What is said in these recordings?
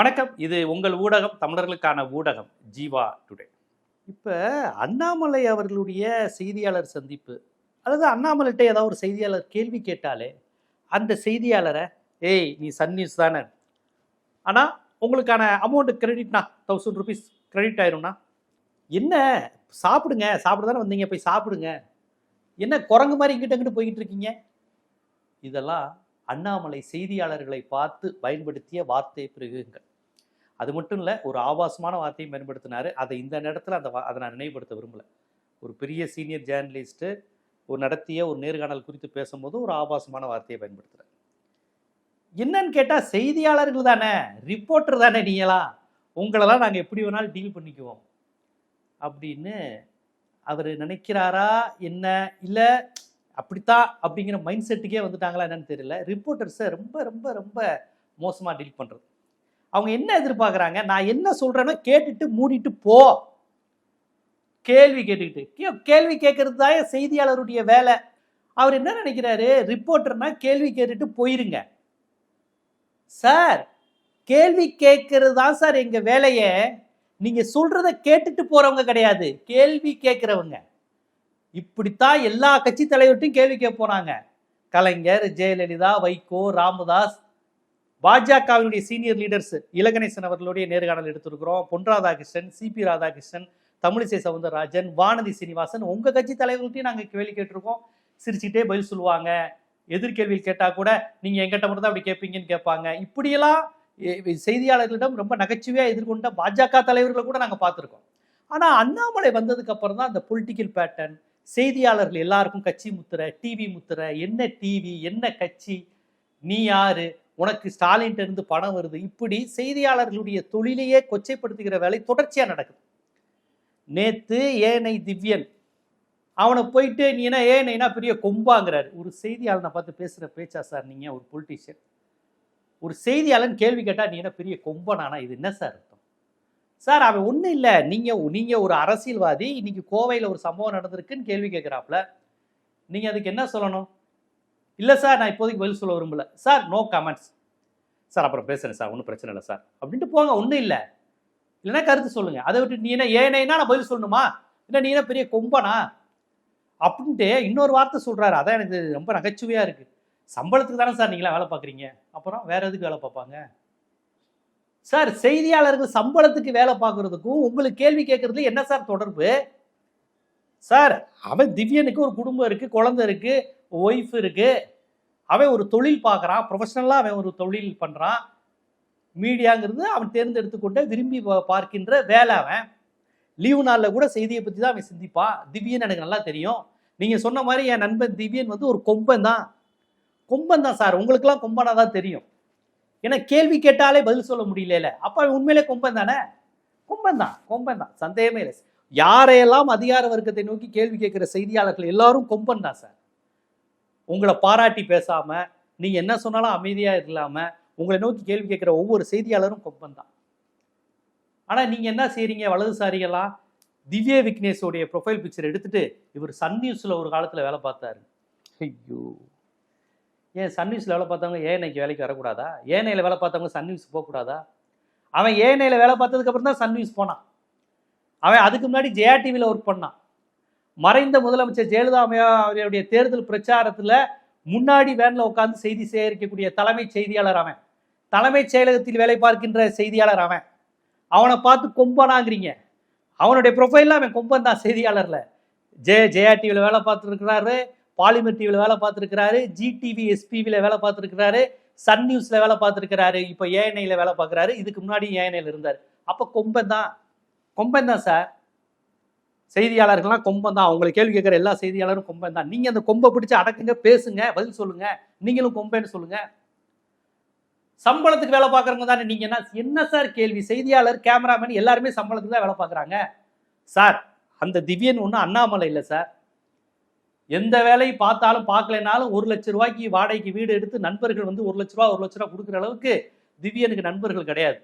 வணக்கம். இது உங்கள் ஊடகம் தமிழர்களுக்கான ஊடகம் ஜீவா டுடே. இப்போ அண்ணாமலை அவர்களுடைய செய்தியாளர் சந்திப்பு அல்லது அண்ணாமலைகிட்ட ஏதாவது ஒரு செய்தியாளர் கேள்வி கேட்டாலே அந்த செய்தியாளரை ஏய் நீ சன் நியூஸ் தானே? ஆனால் உங்களுக்கான அமௌண்ட்டு கிரெடிட்னா தௌசண்ட் ருபீஸ் கிரெடிட் ஆயிரும்னா என்ன? சாப்பிடுங்க. சாப்பிட தானே வந்தீங்க. போய் சாப்பிடுங்க. என்ன குரங்கு மாதிரி இங்கிட்ட இங்கிட்டு போய்கிட்டு இருக்கீங்க? இதெல்லாம் அண்ணாமலை செய்தியாளர்களை பார்த்து பயன்படுத்திய வார்த்தை பிறகுங்கள் அது மட்டும் இல்லை ஒரு ஆபாசமான வார்த்தையும் பயன்படுத்தினார் அதை இந்த நேரத்தில் அந்த அதை நான் நினைவுபடுத்த விரும்பலை. ஒரு பெரிய சீனியர் ஜேர்னலிஸ்ட்டு ஒரு நடத்திய ஒரு நேர்காணல் குறித்து பேசும்போது ஒரு ஆபாசமான வார்த்தையை பயன்படுத்துகிறார் என்னன்னு கேட்டால் செய்தியாளர்கள் தானே ரிப்போர்ட்டர் தானே நீங்களாம் உங்களெல்லாம் நாங்கள் எப்படி வேணாலும் டீல் பண்ணிக்குவோம். அப்படின்னு அவர் நினைக்கிறாரா என்ன? இல்லை அப்படித்தான் அப்படிங்கிற மைண்ட் செட்டுக்கே வந்துட்டாங்களா என்னன்னு தெரியல. ரிப்போர்ட்டர்ஸை ரொம்ப ரொம்ப ரொம்ப மோசமாக டீல் பண்ணுறது அவங்க என்ன எதிர்பார்க்குறாங்க? நான் என்ன சொல்கிறேனோ கேட்டுட்டு மூடிட்டு போ. கேள்வி கேட்டுக்கிட்டு. கேள்வி கேட்கறது தான் செய்தியாளருடைய வேலை. அவர் என்ன நினைக்கிறாரு? ரிப்போர்ட்டர்னா கேள்வி கேட்டுட்டு போயிருங்க. சார் கேள்வி கேட்கறது தான் சார் எங்கள் வேலையை? நீங்கள் சொல்கிறத கேட்டுட்டு போகிறவங்க கிடையாது. கேள்வி கேட்குறவங்க. இப்படித்தான் எல்லா கட்சி தலைவர்கிட்டையும் கேள்வி கேட்க போனாங்க கலைஞர் ஜெயலலிதா வைகோ ராமதாஸ் பாஜகவினுடைய சீனியர் லீடர்ஸ் இலகணேசன் அவர்களுடைய நேர்காணல் எடுத்திருக்கிறோம். பொன் ராதாகிருஷ்ணன் சிபி ராதாகிருஷ்ணன் தமிழிசை சவுந்தரராஜன் வானதி சீனிவாசன் உங்கள் கட்சி தலைவர்கள்ட்டையும் நாங்கள் கேள்வி கேட்டிருக்கோம். சிரிச்சுட்டே பதில் சொல்லுவாங்க. எதிர்கேள்வியில் கேட்டால் கூட நீங்கள் எங்கிட்ட மட்டும் தான் அப்படி கேட்பீங்கன்னு கேட்பாங்க. இப்படியெல்லாம் செய்தியாளர்களிடம் ரொம்ப நகைச்சுவையாக எதிர்கொண்ட பாஜக தலைவர்களை கூட நாங்கள் பார்த்துருக்கோம். ஆனால் அண்ணாமலை வந்ததுக்கு அப்புறம் தான் அந்த பொலிட்டிக்கல் பேட்டர்ன் செய்தியாளர்கள் எல்லாருக்கும் கட்சி முத்திரை டிவி முத்திரை என்ன டிவி என்ன கட்சி நீ யாரு உனக்கு ஸ்டாலின்ட்ட இருந்து பணம் வருது. இப்படி செய்தியாளர்களுடைய தொழிலையே கொச்சைப்படுத்துகிற வேலை தொடர்ச்சியாக நடக்குது. நேத்து ஏனை திவ்யன் அவனை போயிட்டு நீ என்ன ஏனைனா பெரிய கொம்பாங்கிறார். ஒரு செய்தியாளனை பார்த்து பேசுகிற பேச்சா சார் நீங்கள் ஒரு பொலிட்டிஷியன் ஒரு செய்தியாளன் கேள்வி கேட்டால் நீ என்ன பெரிய கொம்பனானா? இது என்ன சார் அர்த்தம்? சார் அவன் ஒன்றும் இல்லை. நீங்கள் நீங்கள் ஒரு அரசியல்வாதி இன்னைக்கு கோவையில் ஒரு சம்பவம் நடந்திருக்குன்னு கேள்வி கேட்குறாப்புல. நீங்கள் அதுக்கு என்ன சொல்லணும்? இல்லை சார் நான் இப்போதைக்கு பதில் சொல்ல விரும்பல. சார் நோ கமெண்ட்ஸ் சார் அப்புறம் பேசுறேன் சார் ஒன்றும் பிரச்சனை இல்லை சார். அப்படின்ட்டு போங்க ஒன்றும் இல்லை. இல்லைன்னா கருத்து சொல்லுங்க. அதை விட்டு நீ என்ன ஏனைனா நான் பதில் சொல்லணுமா? இல்லை நீ என்ன பெரிய கொம்பனா? அப்படின்ட்டு இன்னொரு வார்த்தை சொல்கிறாரு அதான் எனக்கு ரொம்ப நகைச்சுவையாக இருக்குது சம்பளத்துக்கு தானே சார் நீங்களாம் வேலை பார்க்குறீங்க? அப்புறம் வேற எதுக்கு வேலை பார்ப்பாங்க? சார் செய்தியாளர்கள் சம்பளத்துக்கு வேலை பார்க்குறதுக்கும் உங்களுக்கு கேள்வி கேட்கறது என்ன சார் தொடர்பு? சார் அவன் திவ்யனுக்கு ஒரு குடும்பம் இருக்கு குழந்தை இருக்கு ஒய்ஃப் இருக்கு. அவன் ஒரு தொழில் பார்க்குறான் ப்ரொஃபஷனலாக அவன் ஒரு தொழில் பண்ணுறான் மீடியாங்கிறது அவன் தேர்ந்தெடுத்து கொண்டு விரும்பி பார்க்கின்ற வேலை அவன். லீவு நாளில் கூட செய்தியை பற்றி தான் அவன் சிந்திப்பான் திவ்யன் எனக்கு நல்லா தெரியும். நீங்கள் சொன்ன மாதிரி என் நண்பன் திவ்யன் வந்து ஒரு கொம்பன் தான். கொம்பன் தான் சார். உங்களுக்கெல்லாம் கொம்பனாக தான் தெரியும். ஏன்னா கேள்வி கேட்டாலே பதில் சொல்ல முடியல அப்போ அவன் உண்மையிலே கொம்பன் தானே? கொம்பன் தான். கொம்பன் தான். சந்தேகமே இல்லை யாரையெல்லாம் அதிகார வர்க்கத்தை நோக்கி கேள்வி கேட்குற செய்தியாளர்கள் எல்லாரும் கொம்பன் தான் சார். உங்களை பாராட்டி பேசாம நீங்க என்ன சொன்னாலும் அமைதியா இல்லாம உங்களை நோக்கி கேள்வி கேட்குற ஒவ்வொரு செய்தியாளரும் கொம்பன் தான். ஆனா நீங்க என்ன செய்றீங்க? வலதுசாரிகளாம் திவ்ய விக்னேஷோடைய ப்ரொஃபைல் பிக்சர் எடுத்துட்டு இவர் சன் நியூஸ்ல ஒரு காலத்துல வேலை பார்த்தாரு. ஐயோ. ஏன் சன் நியூஸ்ல வேலை பார்த்தவங்க ஏனைக்கு வேலைக்கு வரக்கூடாதா? ஏனையில வேலை பார்த்தவங்க சன் நியூஸ் போகக்கூடாதா? அவன் ஏனையில வேலை பார்த்ததுக்கு அப்புறம் தான் சன் நியூஸ் போனான். அவன் அதுக்கு முன்னாடி ஜெயா டிவியில் ஒர்க் பண்ணான். மறைந்த முதலமைச்சர் ஜெயலலிதா அவருடைய தேர்தல் பிரச்சாரத்தில் முன்னாடி வேனில் உட்காந்து செய்தி சேகரிக்கக்கூடிய தலைமை செய்தியாளர் அவன். தலைமைச் செயலகத்தில் வேலை பார்க்கின்ற செய்தியாளர் அவன். அவனை பார்த்து கொம்பனாங்கிறீங்க. அவனுடைய ப்ரொஃபைல்லாம் அவன் கொம்பன் தான் செய்தியாளரில். ஜெய ஜெயா டிவியில் வேலை பார்த்துருக்கிறாரு பாலிமர் டிவியில் வேலை பார்த்துருக்கிறாரு ஜிடிவி எஸ்பிவியில் வேலை பார்த்துருக்கிறாரு சன் நியூஸில் வேலை பார்த்துருக்கிறாரு இப்போ ஏஎன்ஐயில் வேலை பார்க்குறாரு இதுக்கு முன்னாடி ஏஎன்ஐயில் இருந்தார். அப்போ கொம்பன் தான் கொம்பன் தான் சார். செய்தியாளர்கள்லாம் கொம்பம் தான் அவங்களை கேள்வி கேட்குற எல்லா செய்தியாளரும் கொம்பன் தான் நீங்கள் அந்த கொம்பை பிடிச்சி அடக்குங்க பேசுங்க பதில் சொல்லுங்க. நீங்களும் கொம்பேன்னு சொல்லுங்க. சம்பளத்துக்கு வேலை பார்க்குறவங்க தானே நீங்கள் என்ன என்ன சார் கேள்வி? செய்தியாளர் கேமராமேன் எல்லாருமே சம்பளத்துக்கு தான் வேலை பார்க்குறாங்க. சார் அந்த திவ்யன் ஒன்றும் அண்ணாமலை இல்லை சார். எந்த வேலையை பார்த்தாலும் பார்க்கலைனாலும் ஒரு லட்ச ரூபாய்க்கு வாடகைக்கு வீடு எடுத்து நண்பர்கள் வந்து ஒரு லட்ச ரூபா ஒரு லட்ச ரூபா கொடுக்குற அளவுக்கு திவ்யனுக்கு நண்பர்கள் கிடையாது.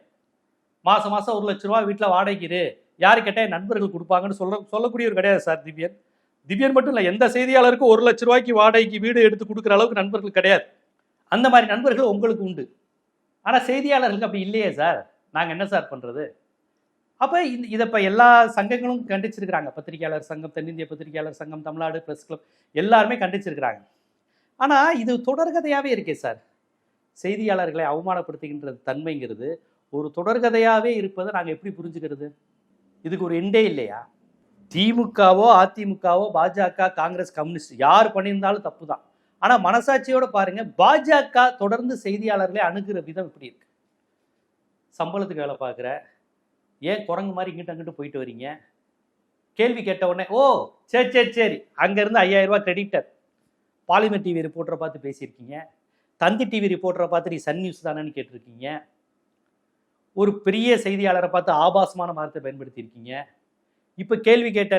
மாதம் மாதம் ஒரு லட்ச ரூபா வீட்டில் வாடகைக்கு இரு. யார் கேட்டால் நண்பர்கள் கொடுப்பாங்கன்னு சொல்ல சொல்லக்கூடியவர் கிடையாது சார் திவ்யன். திவ்யன் மட்டும் இல்லை எந்த செய்தியாளருக்கும் ஒரு லட்ச ரூபாய்க்கு வாடகைக்கு வீடு எடுத்து கொடுக்குற அளவுக்கு நண்பர்கள் கிடையாது. அந்த மாதிரி நண்பர்கள் உங்களுக்கு உண்டு. ஆனால் செய்தியாளர்களுக்கு அப்படி இல்லையே சார். நாங்கள் என்ன சார் பண்ணுறது அப்போ இந்த இதை இப்போ எல்லா சங்கங்களும் கண்டிச்சிருக்கிறாங்க. பத்திரிகையாளர் சங்கம் தென்னிந்திய பத்திரிகையாளர் சங்கம் தமிழ்நாடு பிரஸ் கிளப் எல்லாருமே கண்டிச்சிருக்கிறாங்க. ஆனால் இது தொடர்கதையாகவே இருக்கே சார். செய்தியாளர்களை அவமானப்படுத்துகின்ற தன்மைங்கிறது ஒரு தொடர்கதையாகவே இருப்பதை நாங்கள் எப்படி புரிஞ்சுக்கிறது? இதுக்கு ஒரு எண்டே இல்லையா? திமுகவோ அதிமுகவோ பாஜக காங்கிரஸ் கம்யூனிஸ்ட் யார் பண்ணியிருந்தாலும் தப்பு தான் ஆனால் மனசாட்சியோட பாருங்க பாஜக தொடர்ந்து செய்தியாளர்களை அணுகிற விதம் இப்படி இருக்கு. சம்பளத்துக்கு வேலை பார்க்குற ஏன் குரங்கு மாதிரி இங்கிட்ட அங்கிட்டு போயிட்டு வரீங்க? கேள்வி கேட்ட உடனே ஓ சரி சரி சரி அங்கேருந்து ஐயாயிரம் ரூபா கிரெடிட்டர் பாலிமர் டிவி ரிப்போர்ட்டரை பார்த்து பேசியிருக்கீங்க. தந்தி டிவி ரிப்போர்ட்டரை பார்த்து நீ சன் நியூஸ் தானேன்னு கேட்டிருக்கீங்க. ஒரு பெரிய செய்தியாளரை பார்த்து ஆபாசமான வார்த்தை பயன்படுத்தியிருக்கீங்க. இப்போ கேள்வி கேட்ட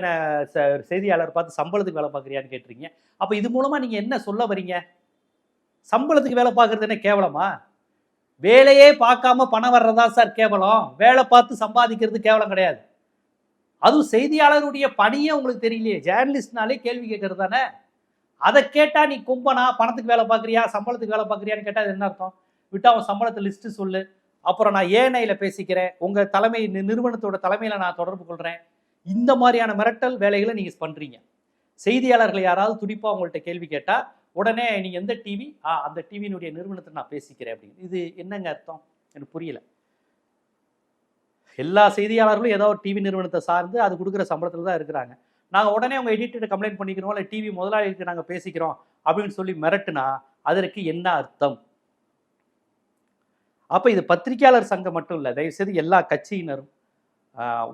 ச- செய்தியாளர் பார்த்து சம்பளத்துக்கு வேலை பார்க்குறியான்னு கேட்டிருக்கீங்க. அப்போ இது மூலமாக நீங்கள் என்ன சொல்ல வரீங்க சம்பளத்துக்கு வேலை பார்க்குறது என்ன கேவலமா? வேலையே பார்க்காம பணம் வர்றதா சார் கேவலம்? வேலை பார்த்து சம்பாதிக்கிறது கேவலம் கிடையாது. அதுவும் செய்தியாளருடைய பணியே உங்களுக்கு தெரியலையே. ஜேர்னலிஸ்ட்னாலே கேள்வி கேட்கறது தானே? அதை கேட்டால் நீ கும்பனா? பணத்துக்கு வேலை பார்க்குறியா? சம்பளத்துக்கு வேலை பார்க்குறியான்னு கேட்டால் அது என்ன அர்த்தம்? விட்டு அவன் சம்பளத்தை லிஸ்ட்டு சொல்லு. அப்புறம் நான் ஏனையில பேசிக்கிறேன். உங்கள் தலைமை நிறுவனத்தோட தலைமையில் நான் தொடர்பு கொள்கிறேன் இந்த மாதிரியான மிரட்டல் வேலைகளை நீங்கள் பண்ணுறீங்க செய்தியாளர்கள் யாராவது துடிப்பாக உங்கள்கிட்ட கேள்வி கேட்டால் உடனே நீங்கள் எந்த டிவி ஆ அந்த டிவியினுடைய நிறுவனத்தை நான் பேசிக்கிறேன் அப்படின்னு. இது என்னங்க அர்த்தம்? எனக்கு புரியல. எல்லா செய்தியாளர்களும் ஏதோ ஒரு டிவி நிறுவனத்தை சார்ந்து அது கொடுக்குற சம்பளத்தில் தான் இருக்கிறாங்க. நாங்கள் உடனே உங்கள் எடிட்டர் கம்ப்ளைண்ட் பண்ணிக்கிறோம். இல்லை டிவி முதலாளிகளுக்கு நாங்கள் பேசிக்கிறோம் அப்படின்னு சொல்லி மிரட்டுனா அதற்கு என்ன அர்த்தம்? அப்போ இது பத்திரிகையாளர் சங்கம் மட்டும் இல்லை தயவுசெய்து எல்லா கட்சியினரும்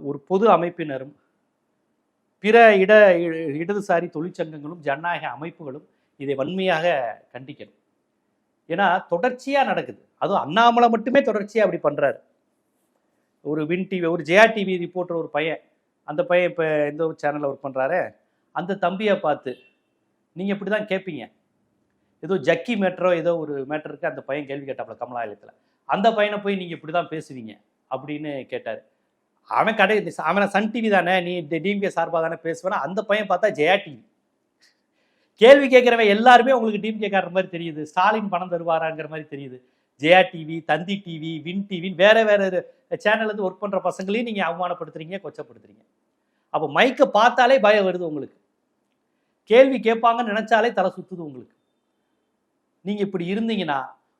ஒரு பொது அமைப்பினரும் பிற இட இ- இடதுசாரி தொழிற்சங்கங்களும் ஜனநாயக அமைப்புகளும் இதை வன்மையாக கண்டிக்கணும். ஏன்னா தொடர்ச்சியாக நடக்குது. அதுவும் அண்ணாமலை மட்டுமே தொடர்ச்சியாக அப்படி பண்ணுறாரு ஒரு வின் டிவி ஒரு ஜெயா டிவி ரிப்போர்ட்டர் ஒரு பையன் அந்த பையன் இப்போ எந்த ஒரு சேனலில் ஒர்க் பண்ணுறாரு அந்த தம்பியை பார்த்து நீங்கள் இப்படி தான் கேட்பீங்க ஏதோ ஜக்கி மேட்டரோ ஏதோ ஒரு மேட்டருக்கு அந்த பையன் கேள்வி கேட்டாப்புல கமலாலயத்தில் அந்த பையனை போய் நீங்கள் இப்படி தான் பேசுவீங்க அப்படின்னு கேட்டார். அவன் கடை அவனை சன் டிவி தானே நீ டிஎம்கே சார்பாக தானே பேசுவேனா? அந்த பையன் பார்த்தா ஜெயா டிவி கேள்வி கேட்குறவன் எல்லாருமே உங்களுக்கு டிஎம்கே காட்டுற மாதிரி தெரியுது. ஸ்டாலின் பணம் தருவாராங்கிற மாதிரி தெரியுது. Jaya TV Thanthi TV win டிவின்னு வேற வேற சேனல் இருந்து ஒர்க் பண்ணுற பசங்களையும் நீங்கள் அவமானப்படுத்துறீங்க கொச்சப்படுத்துறீங்க. அப்போ மைக்கை பார்த்தாலே பயம் வருது உங்களுக்கு. கேள்வி கேட்பாங்கன்னு நினைச்சாலே தலை சுத்துது உங்களுக்கு. நீங்க இப்படி இருந்தீங்கன்னா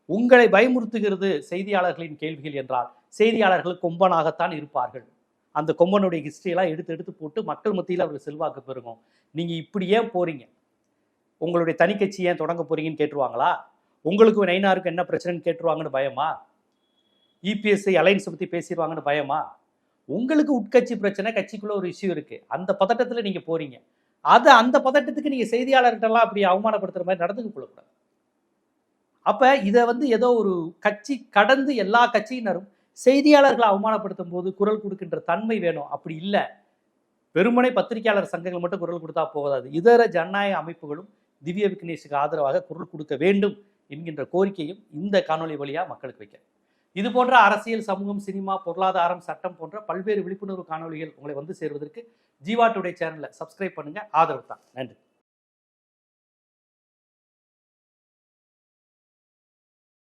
உங்களை பயமுறுத்துகிறது செய்தியாளர்களின் கேள்விகள் என்றால் செய்தியாளர்கள் கொம்பனாகத்தான் இருப்பார்கள். அந்த கொம்பனுடைய ஹிஸ்டரியெல்லாம் எடுத்து எடுத்து போட்டு மக்கள் மத்தியில் அவர்கள் செல்வாக்கு பெருகும். நீங்கள் இப்படி ஏன் போறீங்க. உங்களுடைய தனிக்கட்சி ஏன் தொடங்க போறீங்கன்னு கேட்டுருவாங்களா? உங்களுக்கு நைனாருக்கு என்ன பிரச்சனைன்னு கேட்டுருவாங்கன்னு பயமா? இபிஎஸ்சி அலைன்ஸ் பற்றி பேசிடுவாங்கன்னு பயமா? உங்களுக்கு உட்கட்சி பிரச்சனை கட்சிக்குள்ளே ஒரு இஷ்யூ இருக்கு. அந்த பதட்டத்தில் நீங்கள் போறீங்க. அது அந்த பதட்டத்துக்கு நீங்கள் செய்தியாளர்கிட்டலாம் அப்படி அவமானப்படுத்துகிற மாதிரி நடந்துக்க கொள்ளக்கூடாது அப்போ இதை வந்து ஏதோ ஒரு கட்சி கடந்து எல்லா கட்சியினரும் செய்தியாளர்களை அவமானப்படுத்தும் போது குரல் கொடுக்கின்ற தன்மை வேணும். அப்படி இல்லை. வெறுமனை பத்திரிகையாளர் சங்கங்கள் மட்டும் குரல் கொடுத்தா போகாது இதர ஜனநாயக அமைப்புகளும் திவ்ய விக்னேஷுக்கு ஆதரவாக குரல் கொடுக்க வேண்டும் என்கின்ற கோரிக்கையும் இந்த காணொளி வழியாக மக்களுக்கு வைக்க. இது போன்ற அரசியல் சமூகம் சினிமா பொருளாதாரம் சட்டம் போன்ற பல்வேறு விழிப்புணர்வு காணொளிகள் உங்களை வந்து சேர்வதற்கு ஜீவா டுடே சேனலை சப்ஸ்கிரைப் பண்ணுங்கள் ஆதரவு தான். நன்றி.